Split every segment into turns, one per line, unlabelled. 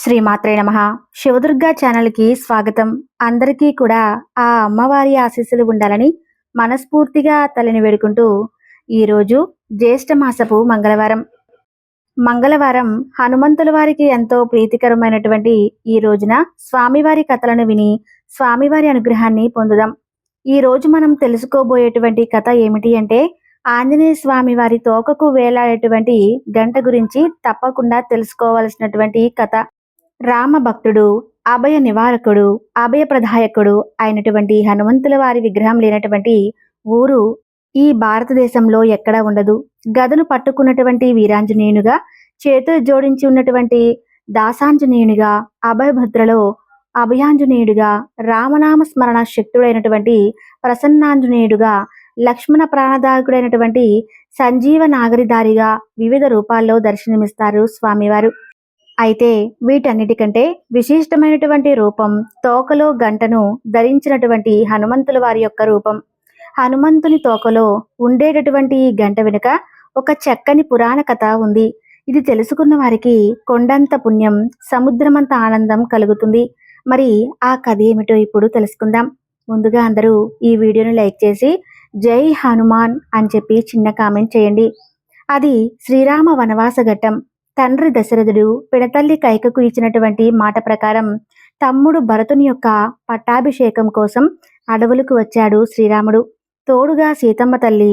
శ్రీమాత్రే నమ. శివదుర్గా ఛానల్కి స్వాగతం. అందరికీ కూడా ఆ అమ్మవారి ఆశీస్సులు ఉండాలని మనస్ఫూర్తిగా తల్లిని వేడుకుంటూ ఈరోజు జ్యేష్ఠ మాసపు మంగళవారం. మంగళవారం హనుమంతుల వారికి ఎంతో ప్రీతికరమైనటువంటి ఈ రోజున స్వామివారి కథలను విని స్వామివారి అనుగ్రహాన్ని పొందుదాం. ఈ రోజు మనం తెలుసుకోబోయేటువంటి కథ ఏమిటి అంటే ఆంజనేయ స్వామి వారి తోకకు వేలాడేటువంటి గంట గురించి తప్పకుండా తెలుసుకోవలసినటువంటి కథ. రామ భక్తుడు అభయ నివారకుడు అభయ ప్రదాయకుడు అయినటువంటి హనుమంతుల వారి విగ్రహం లేనటువంటి ఊరు ఈ భారతదేశంలో ఎక్కడా ఉండదు. గదను పట్టుకున్నటువంటి వీరాంజనేయునిగా చేతులు జోడించి ఉన్నటువంటి దాసాంజనేయునిగా అభయభద్రలో అభయాంజనేయుడిగా రామనామ స్మరణ శక్తుడైనటువంటి ప్రసన్నాంజనేయుడుగా లక్ష్మణ ప్రాణదాయకుడైనటువంటి సంజీవ నాగరిదారిగా వివిధ రూపాల్లో దర్శనమిస్తారు స్వామివారు. అయితే వీటన్నిటికంటే విశిష్టమైనటువంటి రూపం తోకలో గంటను ధరించినటువంటి హనుమంతుల వారి యొక్క రూపం. హనుమంతుని తోకలో ఉండేటటువంటి ఈ గంట వెనుక ఒక చక్కని పురాణ కథ ఉంది. ఇది తెలుసుకున్న వారికి కొండంత పుణ్యం సముద్రమంత ఆనందం కలుగుతుంది. మరి ఆ కథ ఏమిటో ఇప్పుడు తెలుసుకుందాం. ముందుగా అందరూ ఈ వీడియోని లైక్ చేసి జై హనుమాన్ అని చెప్పి చిన్న కామెంట్ చేయండి. అది శ్రీరామ వనవాస ఘట్టం. తండ్రి దశరథుడు పిడతల్లి కైకకు ఇచ్చినటువంటి మాట ప్రకారం తమ్ముడు భరతుని యొక్క పట్టాభిషేకం కోసం అడవులకు వచ్చాడు శ్రీరాముడు. తోడుగా సీతమ్మ తల్లి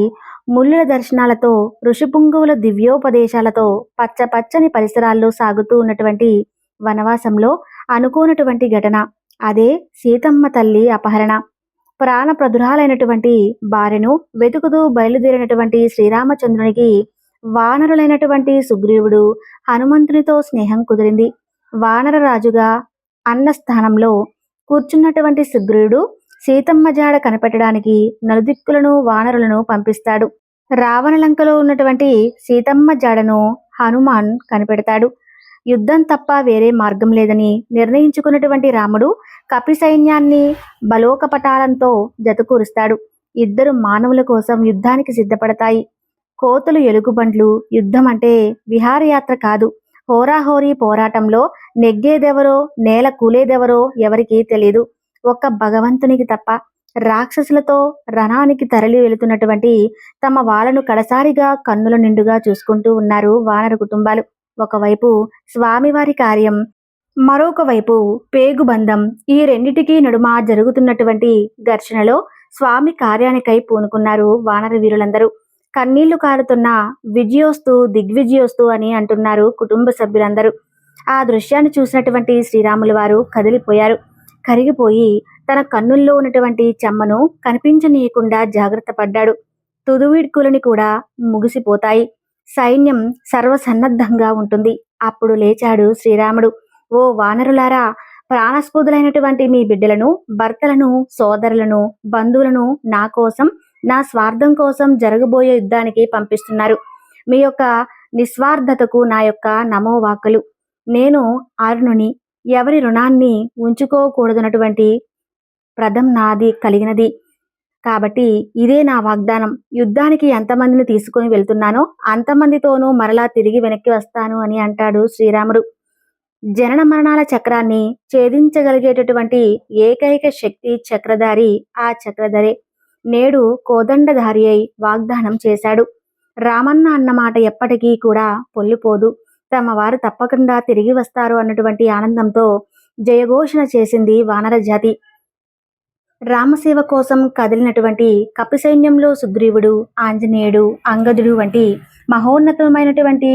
ముళ్ళుల దర్శనాలతో ఋషిపుంగువుల దివ్యోపదేశాలతో పచ్చ పచ్చని పరిసరాల్లో సాగుతూ ఉన్నటువంటి వనవాసంలో అనుకోనటువంటి ఘటన. అదే సీతమ్మ తల్లి అపహరణ. ప్రాణ ప్రదురాలైనటువంటి భార్యను వెతుకుతూ బయలుదేరినటువంటి శ్రీరామచంద్రునికి వానరులైనటువంటి సుగ్రీవుడు హనుమంతునితో స్నేహం కుదిరింది. వానర రాజుగా అన్న స్థానంలో కూర్చున్నటువంటి సుగ్రీవుడు సీతమ్మ జాడ కనిపెట్టడానికి నలుదిక్కులను వానరులను పంపిస్తాడు. రావణలంకలో ఉన్నటువంటి సీతమ్మ జాడను హనుమాన్ కనిపెడతాడు. యుద్ధం తప్ప వేరే మార్గం లేదని నిర్ణయించుకున్నటువంటి రాముడు కపి సైన్యాన్ని బలోకపటాలంతో జతకూరుస్తాడు. ఇద్దరు మానవుల కోసం యుద్ధానికి సిద్ధపడతాయి. కోతులు ఎలుగుబంట్లు యుద్ధం అంటే విహారయాత్ర కాదు. హోరాహోరీ పోరాటంలో నెగ్గేదెవరో నేల కూలేదెవరో ఎవరికీ తెలియదు ఒక్క భగవంతునికి తప్ప రాక్షసులతో రణానికి తరలి వెళుతున్నటువంటి తమ వాళ్ళను కడసారిగా కన్నుల నిండుగా చూసుకుంటూ ఉన్నారు వానర కుటుంబాలు. ఒకవైపు స్వామివారి కార్యం మరొక వైపు పేగుబంధం. ఈ రెండిటికీ నడుమ జరుగుతున్నటువంటి ఘర్షణలో స్వామి కార్యానికై పూనుకున్నారు వానర వీరులందరూ. కన్నీళ్ళు కారుతున్న విజయోస్తు దిగ్విజయోస్తు అని అంటున్నారు కుటుంబ సభ్యులందరూ. ఆ దృశ్యాన్ని చూసినటువంటి శ్రీరాముల వారు కదిలిపోయారు. కరిగిపోయి తన కన్నుల్లో ఉన్నటువంటి చెమ్మను కనిపించనీయకుండా జాగ్రత్త పడ్డాడు. తుదువిడ్కులని కూడా ముగిసిపోతాయి. సైన్యం సర్వసన్నద్ధంగా ఉంటుంది. అప్పుడు లేచాడు శ్రీరాముడు. ఓ వానరులారా ప్రాణస్ఫూదులైనటువంటి మీ బిడ్డలను భర్తలను సోదరులను బంధువులను నా కోసం నా స్వార్థం కోసం జరగబోయే యుద్ధానికి పంపిస్తున్నారు. మీ యొక్క నిస్వార్థతకు నా యొక్క నమో వాకలు నేను అరుణుని ఎవరి రుణాన్ని ఉంచుకోకూడదన్నటువంటి ప్రథం నాది కలిగినది. కాబట్టి ఇదే నా వాగ్దానం. యుద్ధానికి ఎంతమందిని తీసుకొని వెళ్తున్నానో అంతమందితోనూ మరలా తిరిగి వెనక్కి వస్తాను అని అంటాడు శ్రీరాముడు. జనన మరణాల చక్రాన్ని ఛేదించగలిగేటటువంటి ఏకైక శక్తి చక్రధారి ఆ చక్రధరే. నేడు కోదండధారి అయి వాగ్దానం చేశాడు. రామన్న అన్నమాట ఎప్పటికీ కూడా పొల్లిపోదు. తమ వారు తప్పకుండా తిరిగి వస్తారు అన్నటువంటి ఆనందంతో జయఘోషణ చేసింది వానర జాతి. రామసేవ కోసం కదిలినటువంటి కపి సైన్యంలో సుగ్రీవుడు ఆంజనేయుడు అంగదుడు వంటి మహోన్నతమైనటువంటి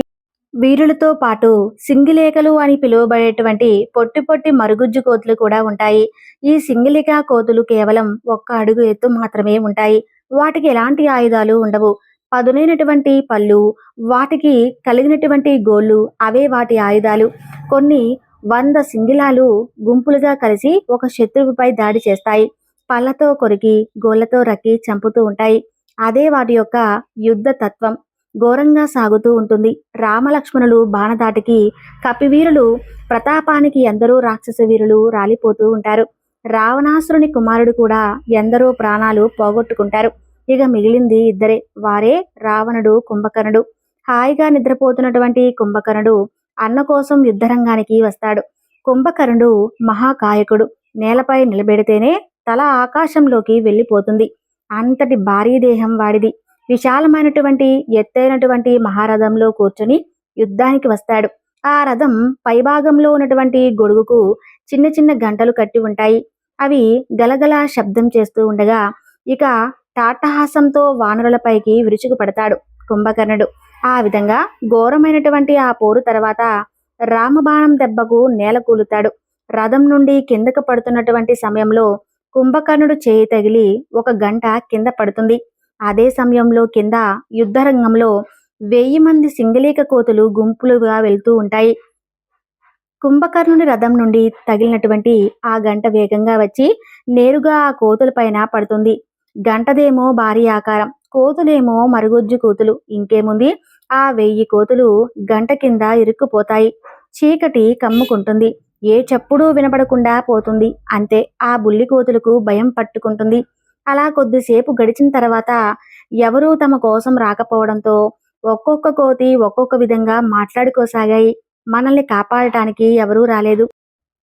వీరులతో పాటు సింగిలేకలు అని పిలువబడేటువంటి పొట్టి పొట్టి మరుగుజ్జు కోతులు కూడా ఉంటాయి. ఈ సింగిలిక కోతులు కేవలం ఒక్క అడుగు ఎత్తు మాత్రమే ఉంటాయి. వాటికి ఎలాంటి ఆయుధాలు ఉండవు. పదునైనటువంటి పళ్ళు వాటికి కలిగినటువంటి గోళ్ళు అవే వాటి ఆయుధాలు. కొన్ని వంద సింగిలాలు గుంపులుగా కలిసి ఒక శత్రువుపై దాడి చేస్తాయి. పళ్ళతో కొరికి గోళ్ళతో రక్కి చంపుతూ ఉంటాయి. అదే వాటి యొక్క యుద్ధ తత్వం ఘోరంగా సాగుతూ ఉంటుంది. రామలక్ష్మణులు బాణదాటికి కపివీరులు ప్రతాపానికి ఎందరో రాక్షస వీరులు రాలిపోతూ ఉంటారు. రావణాసురుని కుమారుడు కూడా ఎందరో ప్రాణాలు పోగొట్టుకుంటారు. ఇక మిగిలింది ఇద్దరే. వారే రావణుడు కుంభకర్ణుడు. హాయిగా నిద్రపోతున్నటువంటి కుంభకర్ణుడు అన్న కోసం యుద్ధరంగానికి వస్తాడు. కుంభకర్ణుడు మహాకాయకుడు. నేలపై నిలబెడితేనే తల ఆకాశంలోకి వెళ్ళిపోతుంది. అంతటి భారీ దేహం వాడిది. విశాలమైనటువంటి ఎత్తైనటువంటి మహారథంలో కూర్చొని యుద్ధానికి వస్తాడు. ఆ రథం పైభాగంలో ఉన్నటువంటి గొడుగుకు చిన్న చిన్న గంటలు కట్టి ఉంటాయి. అవి గలగల శబ్దం చేస్తూ ఉండగా ఇక టాటహాసంతో వానరులపైకి విరుచుకు పడతాడు కుంభకర్ణుడు. ఆ విధంగా ఘోరమైనటువంటి ఆ పోరు తర్వాత రామబాణం దెబ్బకు నేల కూలుతాడు. రథం నుండి కిందకు పడుతున్నటువంటి సమయంలో కుంభకర్ణుడు చేయి తగిలి ఒక గంట కింద పడుతుంది. అదే సమయంలో కింద యుద్ధరంగంలో వెయ్యి మంది సింగలేక కోతులు గుంపులుగా వెళ్తూ ఉంటాయి. కుంభకర్ణుని రథం నుండి తగిలినటువంటి ఆ గంట వేగంగా వచ్చి నేరుగా ఆ కోతుల పైన పడుతుంది. గంటదేమో భారీ ఆకారం కోతులేమో మరుగుజ్జు కోతులు. ఇంకేముంది? ఆ వెయ్యి కోతులు గంట కింద ఇరుక్కుపోతాయి. చీకటి కమ్ముకుంటుంది. ఏ చప్పుడు వినపడకుండా పోతుంది. అంతే ఆ బుల్లి కోతులకు భయం పట్టుకుంటుంది. అలా కొద్దిసేపు గడిచిన తర్వాత ఎవరూ తమ కోసం రాకపోవడంతో ఒక్కొక్క కోతి ఒక్కొక్క విధంగా మాట్లాడుకోసాగాయి. మనల్ని కాపాడటానికి ఎవరూ రాలేదు.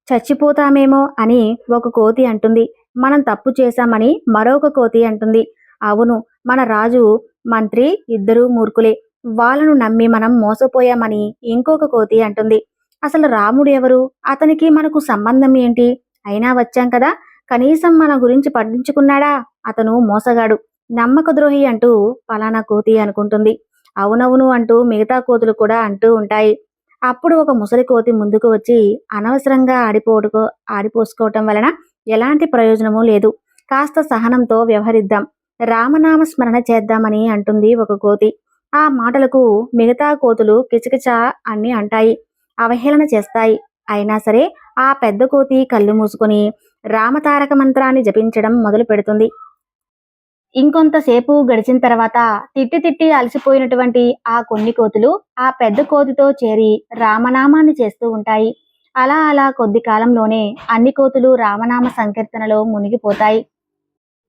చచ్చిపోతామేమో అని ఒక కోతి అంటుంది. మనం తప్పు చేశామని మరొక కోతి అంటుంది. అవును మన రాజు మంత్రి ఇద్దరూ మూర్ఖులే. వాళ్ళను నమ్మి మనం మోసపోయామని ఇంకొక కోతి అంటుంది. అసలు రాముడు ఎవరు? అతనికి మనకు సంబంధం ఏంటి? అయినా వచ్చాం కదా? కనీసం మన గురించి పట్టించుకున్నాడా? అతను మోసగాడు. నమ్మక ద్రోహి అంటూ పలానా కోతి అనుకుంటుంది. అవునవును అంటూ మిగతా కోతులు కూడా అంటూ ఉంటాయి. అప్పుడు ఒక ముసలి కోతి ముందుకు వచ్చి అనవసరంగా ఆడిపోటుకో ఆడిపోసుకోవటం వలన ఎలాంటి ప్రయోజనము లేదు. కాస్త సహనంతో వ్యవహరిద్దాం. రామనామ స్మరణ చేద్దామని అంటుంది ఒక కోతి. ఆ మాటలకు మిగతా కోతులు కిచకిచ అని అంటాయి. అవహేళన చేస్తాయి. అయినా సరే ఆ పెద్ద కోతి కళ్ళు మూసుకొని రామతారక మంత్రాన్ని జపించడం మొదలు పెడుతుంది ఇంకొంతసేపు గడిచిన తర్వాత తిట్టి తిట్టి అలసిపోయినటువంటి ఆ కొన్ని కోతులు ఆ పెద్ద కోతితో చేరి రామనామాన్ని చేస్తూ ఉంటాయి. అలా అలా కొద్ది కాలంలోనే అన్ని కోతులు రామనామ సంకీర్తనలో మునిగిపోతాయి.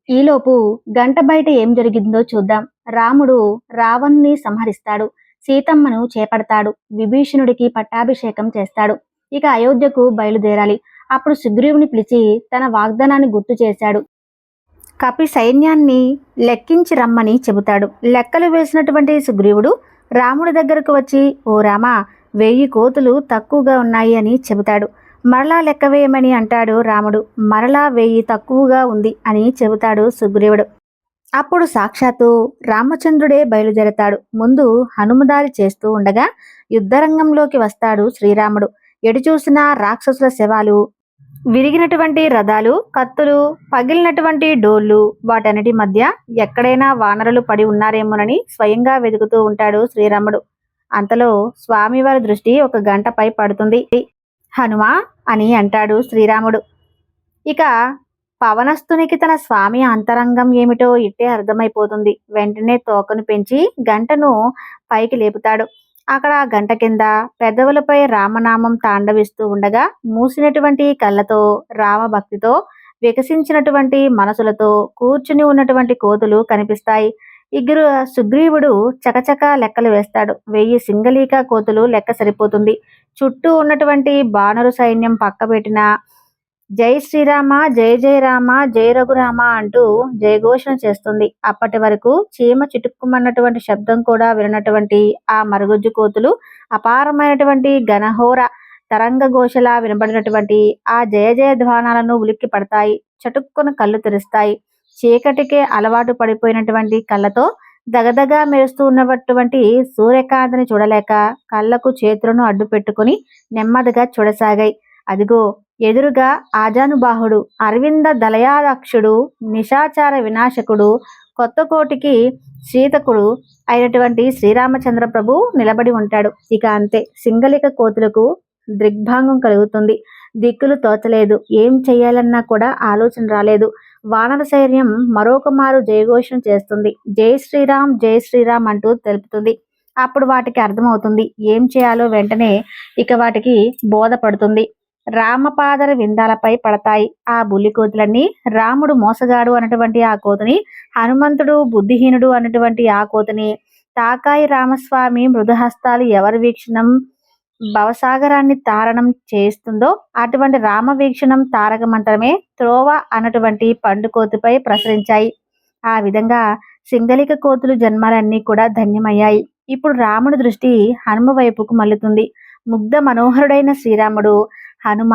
ఈలోపు గంట బయట ఏం జరిగిందో చూద్దాం. రాముడు రావణ్ణి సంహరిస్తాడు. సీతమ్మను చేపడతాడు. విభీషణుడికి పట్టాభిషేకం చేస్తాడు. ఇక అయోధ్యకు బయలుదేరాలి. అప్పుడు సుగ్రీవుని పిలిచి తన వాగ్దానాన్ని గుర్తు చేశాడు. కపి సైన్యాన్ని లెక్కించి రమ్మని చెబుతాడు. లెక్కలు వేసినటువంటి సుగ్రీవుడు రాముడి దగ్గరకు వచ్చి ఓ రామ వెయ్యి కోతులు తక్కువగా ఉన్నాయి అని చెబుతాడు. మరలా లెక్క వేయమని అంటాడు రాముడు. మరలా వెయ్యి తక్కువగా ఉంది అని చెబుతాడు సుగ్రీవుడు. అప్పుడు సాక్షాత్తు రామచంద్రుడే బయలుదేరతాడు. ముందు హనుమదారి చేస్తూ ఉండగా యుద్ధరంగంలోకి వస్తాడు శ్రీరాముడు. ఎటు చూసినా రాక్షసుల శవాలు విరిగినటువంటి రథాలు కత్తులు పగిలినటువంటి డోళ్ళు వాటన్నిటి మధ్య ఎక్కడైనా వానరులు పడి ఉన్నారేమోనని స్వయంగా వెతుకుతూ ఉంటాడు శ్రీరాముడు. అంతలో స్వామివారి దృష్టి ఒక గంటపై పడుతుంది. హనుమా అని అంటాడు శ్రీరాముడు. ఇక పవనస్తునికి తన స్వామి అంతరంగం ఏమిటో ఇట్టే అర్థమైపోతుంది. వెంటనే తోకను పెంచి గంటను పైకి లేపుతాడు. అక్కడ గంట కింద పెదవులపై రామనామం తాండవిస్తూ ఉండగా మూసినటువంటి కళ్ళతో రామభక్తితో వికసించినటువంటి మనసులతో కూర్చుని ఉన్నటువంటి కోతులు కనిపిస్తాయి. ఇగ్గురు సుగ్రీవుడు చకచక లెక్కలు వేస్తాడు. వెయ్యి సింగలీక కోతులు లెక్క సరిపోతుంది. చుట్టూ ఉన్నటువంటి బాణరు సైన్యం పక్కబెట్టిన జై శ్రీరామ జై జయ రామ జయ రఘురామ అంటూ జయఘోషణ చేస్తుంది. అప్పటి వరకు చీమ చిటుక్కుమన్నటువంటి శబ్దం కూడా వినటువంటి ఆ మరుగుజ్జు కోతులు అపారమైనటువంటి ఘనహోర తరంగ ఘోషలా వినబడినటువంటి ఆ జయ జయ ధ్వానాలను ఉలిక్కి పడతాయి చటుక్కున కళ్ళు తెరుస్తాయి. చీకటికే అలవాటు పడిపోయినటువంటి కళ్ళతో దగదగా మెరుస్తూ ఉన్నటువంటి సూర్యకాంతిని చూడలేక కళ్ళకు చేతులను అడ్డు పెట్టుకుని నెమ్మదిగా చూడసాగాయి. అదిగో ఎదురుగా ఆజానుబాహుడు అరవింద దళయాదక్షుడు నిశాచార వినాశకుడు కొత్త కోటికి శ్రీతకుడు అయినటువంటి శ్రీరామచంద్ర ప్రభు నిలబడి ఉంటాడు. ఇక అంతే. సింగలిక కోతులకు దిగ్భాంగం కలుగుతుంది. దిక్కులు తోచలేదు. ఏం చేయాలన్నా కూడా ఆలోచన రాలేదు. వానర సైన్యం మరొక మారు జయఘోషం చేస్తుంది. జై శ్రీరామ్ జై శ్రీరామ్ అంటూ తెలుపుతుంది. అప్పుడు వాటికి అర్థమవుతుంది. ఏం చేయాలో వెంటనే ఇక వాటికి బోధపడుతుంది. రామపాదర విందాలపై పడతాయి. ఆ బుల్లి కోతులన్నీ రాముడు మోసగాడు అన్నటువంటి ఆ కోతుని హనుమంతుడు బుద్ధిహీనుడు అన్నటువంటి ఆ కోతుని తాకాయి రామస్వామి మృదుహస్తాలు ఎవరి వీక్షణం భవసాగరాన్ని తారణం చేస్తుందో అటువంటి రామ వీక్షణం తారక మంత్రమే త్రోవ అన్నటువంటి పండుకోతిపై ప్రసరించాయి. ఆ విధంగా సింగలిక కోతులు జన్మాలన్నీ కూడా ధన్యమయ్యాయి. ఇప్పుడు రాముడి దృష్టి హనుమ వైపుకు మల్లుతుంది ముగ్ధ మనోహరుడైన శ్రీరాముడు హనుమ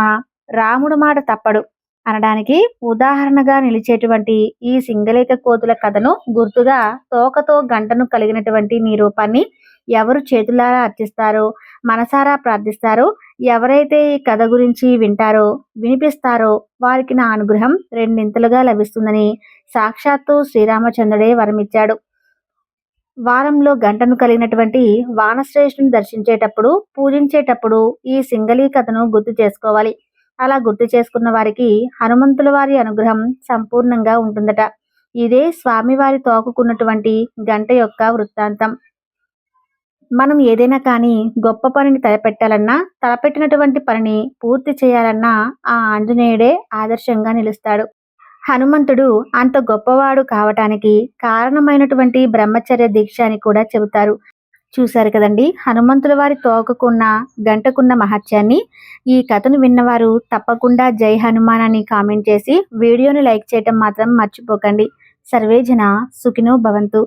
రాముడు మాట తప్పడు అనడానికి ఉదాహరణగా నిలిచేటువంటి ఈ సింగలేక కోతుల కథను గుర్తుగా తోకతో గంటను కలిగినటువంటి నీ రూపాన్ని ఎవరు చేతులారా అర్చిస్తారో మనసారా ప్రార్థిస్తారో ఎవరైతే ఈ కథ గురించి వింటారో వినిపిస్తారో వారికి నా అనుగ్రహం రెండింతలుగా లభిస్తుందని సాక్షాత్తు శ్రీరామచంద్రుడే వరమిచ్చాడు. వారంలో గంటను కలిగినటువంటి వానశ్రేష్ఠుని దర్శించేటప్పుడు పూజించేటప్పుడు ఈ సింగళీ కథను గుర్తు చేసుకోవాలి. అలా గుర్తు చేసుకున్న వారికి హనుమంతుల వారి అనుగ్రహం సంపూర్ణంగా ఉంటుందట. ఇదే స్వామివారి తోకుకున్నటువంటి గంట యొక్క వృత్తాంతం. మనం ఏదైనా కానీ గొప్ప పనిని తలపెట్టాలన్నా తలపెట్టినటువంటి పనిని పూర్తి చేయాలన్నా ఆ ఆంజనేయుడే ఆదర్శంగా నిలుస్తాడు. హనుమంతుడు అంత గొప్పవాడు కావటానికి కారణమైనటువంటి బ్రహ్మచర్య దీక్ష అని కూడా చెబుతారు. చూశారు కదండి హనుమంతుల వారి తోకకున్న గంటకున్న మహత్యాన్ని ఈ కథను విన్నవారు తప్పకుండా జై హనుమాన్ అని కామెంట్ చేసి వీడియోని లైక్ చేయటం మాత్రం మర్చిపోకండి. సర్వేజన సుఖినో భవంతు.